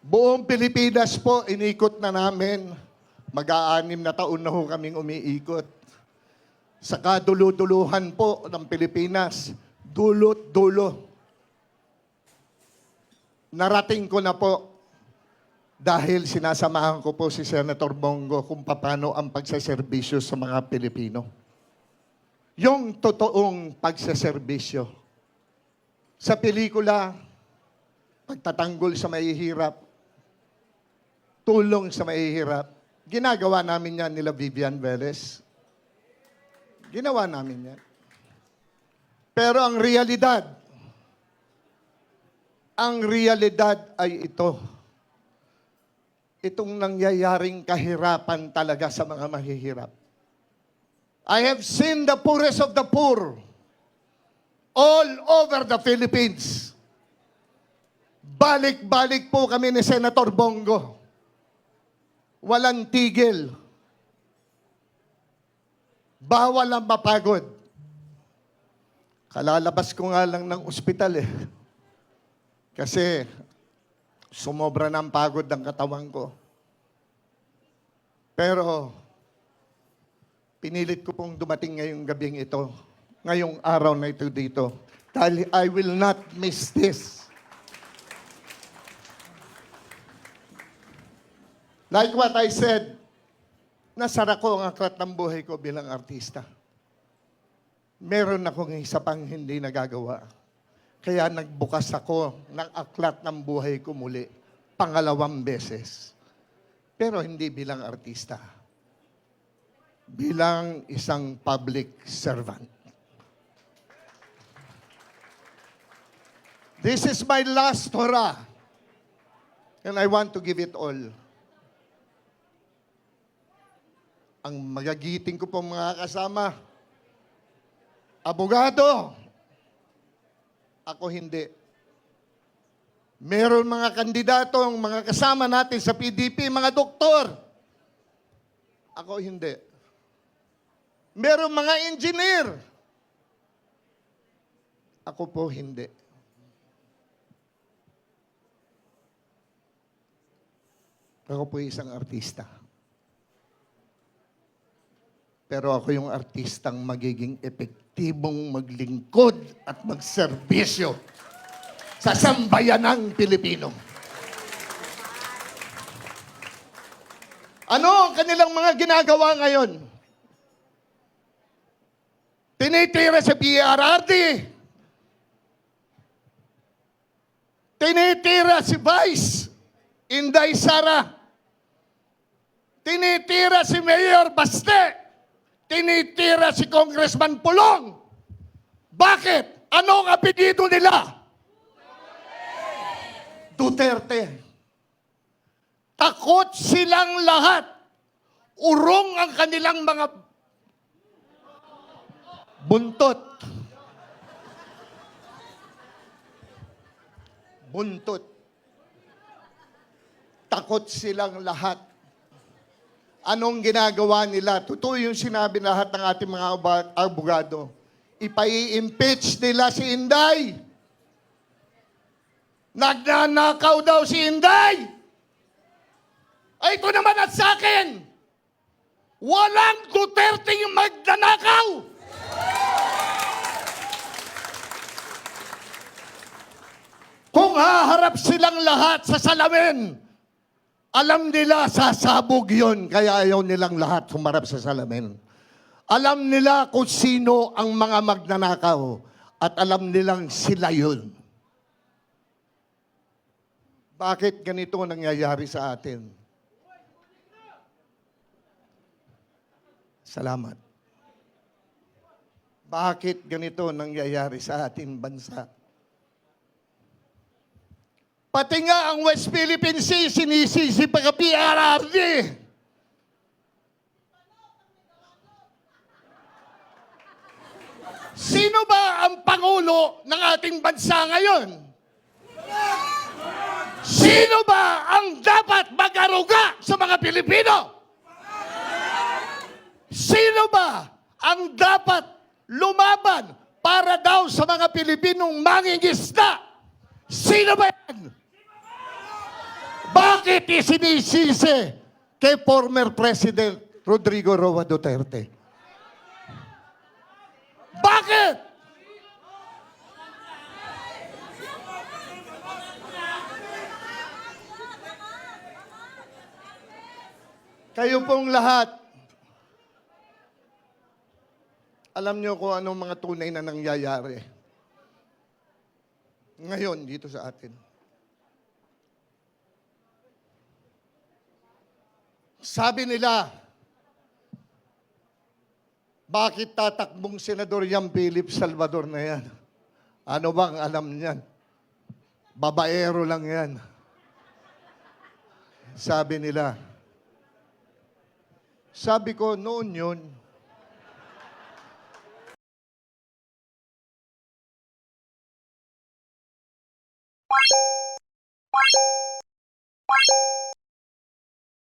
Buong Pilipinas po, inikot na namin. Mag-aanim na taon na ho kaming umiikot. Sa kaduluduluhan po ng Pilipinas, dulot dulo. Narating ko na po dahil sinasamahan ko po si Senator Bongo kung paano ang pagsaserbisyo sa mga Pilipino. Yung totoong pagsaserbisyo. Sa pelikula, pagtatanggol sa mahihirap, tulong sa mahihirap, ginagawa namin yan nila Vivian Velez. Ginawa namin yan. Pero ang realidad, ang realidad ay ito. Itong nangyayaring kahirapan talaga sa mga mahihirap. I have seen the poorest of the poor all over the Philippines. Balik-balik po kami ni Senator Bongo. Walang tigil. Bawal ang mapagod. Kalalabas ko nga lang ng ospital eh. Kasi sumobra ang pagod ng katawan ko. Pero pinilit ko pong dumating ngayong gabing ito, ngayong araw na ito dito. Dahil I will not miss this. Like what I said, nasara ko ang aklat ng buhay ko bilang artista. Meron akong isa pang hindi nagagawa. Kaya nagbukas ako ng aklat ng buhay ko muli, pangalawang beses. Pero hindi bilang artista. Bilang isang public servant. This is my last hurrah. And I want to give it all. Ang magagiting ko pong mga kasama, abogado, ako hindi. Meron mga kandidatong, mga kasama natin sa PDP, mga doktor. Ako hindi. Meron mga engineer. Ako po hindi. Ako po isang artista. Pero ako yung artistang magiging epektibong maglingkod at magserbisyo sa sambayanang Pilipino. Ano ang kanilang mga ginagawa ngayon? Tinitira sa PRRD. Tinitira si Vice Inday Sara. Tinitira si Mayor Baste. Tinitira si Congressman Pulong. Bakit? Ano ang apelido nila? Duterte. Takot silang lahat. Urong ang kanilang mga buntot. Buntot. Takot silang lahat. Anong ginagawa nila? Totoo yung sinabi lahat ng ating mga abogado. Ipai-impeach nila si Inday. Nagnanakaw daw si Inday. Ay, ito naman at sa akin. Walang Duterte yung magnanakaw. Kung haharap silang lahat sa salamin, alam nila sasabog yon kaya ayaw nilang lahat humarap sa salamin. Alam nila kung sino ang mga magnanakaw at alam nilang sila yun. Bakit ganito nangyayari sa atin? Salamat. Bakit ganito nangyayari sa ating bansa? Pati nga ang West Philippine Sea, sinisisi pa ka PRRD. Sino ba ang Pangulo ng ating bansa ngayon? Sino ba ang dapat mag-aruga sa mga Pilipino? Sino ba ang dapat lumaban para daw sa mga Pilipinong mangingisda? Sino ba yan? Bakit isinisisi kay former President Rodrigo Roa Duterte? Bakit? Kayo pong lahat, alam niyo kung anong mga tunay na nangyayari. Ngayon, dito sa atin. Sabi nila, bakit tatakbong Senador Yang Philip Salvador na yan? Ano bang alam niyan? Babaero lang yan. Sabi nila. Sabi ko, noon yun,